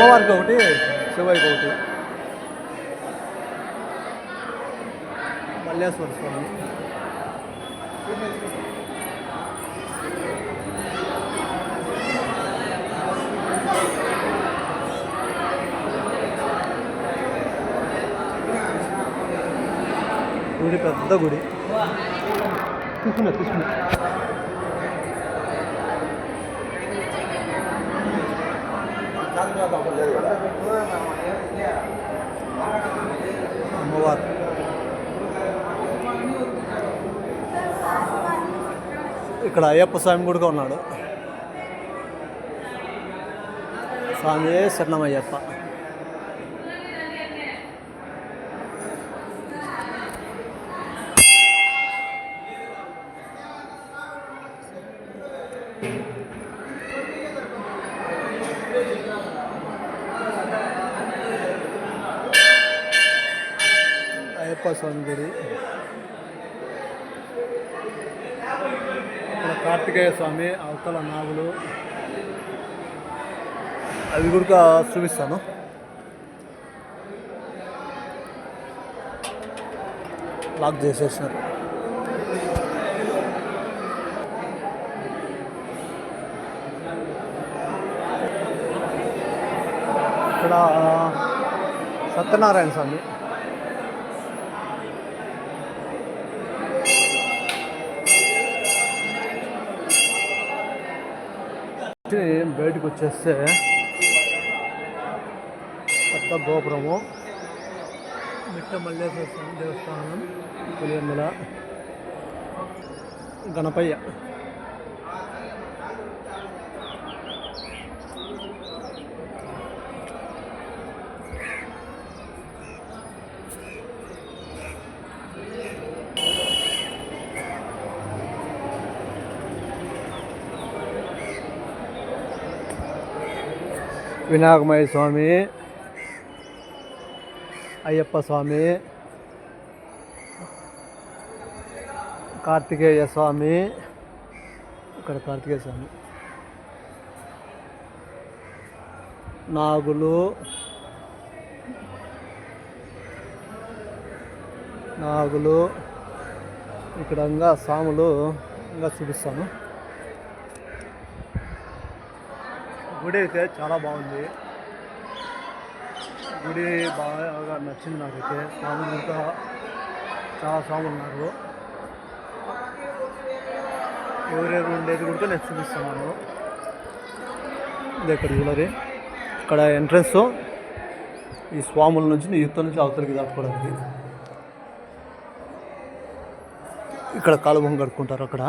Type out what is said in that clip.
అమ్మవారికి ఒకటి శివయ్యకి ఒకటి. మల్లేశ్వర స్వామి. గుడి పెద్ద గుడి. తీసుకున్నా తీసుకున్నా అమ్మవారు. ఇక్కడ అయ్యప్ప స్వామి కూడా ఉన్నాడు. స్వామి శరణమయ్యప్ప. అయ్యప్ప స్వామి గుడి ఇక్కడ కార్తికేయ స్వామి అవతల నాగులు. అవి కూడా చూపిస్తాను. లాక్ చేసేసినారు. ఇక్కడ సత్యనారాయణ స్వామి. బయటకు వచ్చేస్తే పెద్ద గోపురము. మిట్ట మల్లేశ్వర స్వామి దేవస్థానం. పులివెందుల గణపయ్య. వినాయకమయ స్వామి అయ్యప్ప స్వామి కార్తికేయ స్వామి ఇక్కడ కార్తికేయ స్వామి. నాగులు నాగులు ఇక్కడ ఇంకా స్వాములు ఇంకా చూపిస్తాను. గుడి అయితే చాలా బాగుంది. గుడి బాగా నచ్చింది నాకైతే. స్వాములు ఇంకా చాలా స్వాములు ఉన్నారు. ఎవరెవరు ఉండేది కూడా నేను చూపిస్తున్నాను. ఇది ఇక్కడ చూడాలి? ఇక్కడ ఎంట్రన్స్ ఈ స్వాముల నుంచి యుద్ధం నుంచి అవతలికి దాటుకోవడానికి. ఇక్కడ కాలువం కడుక్కుంటారు అక్కడ.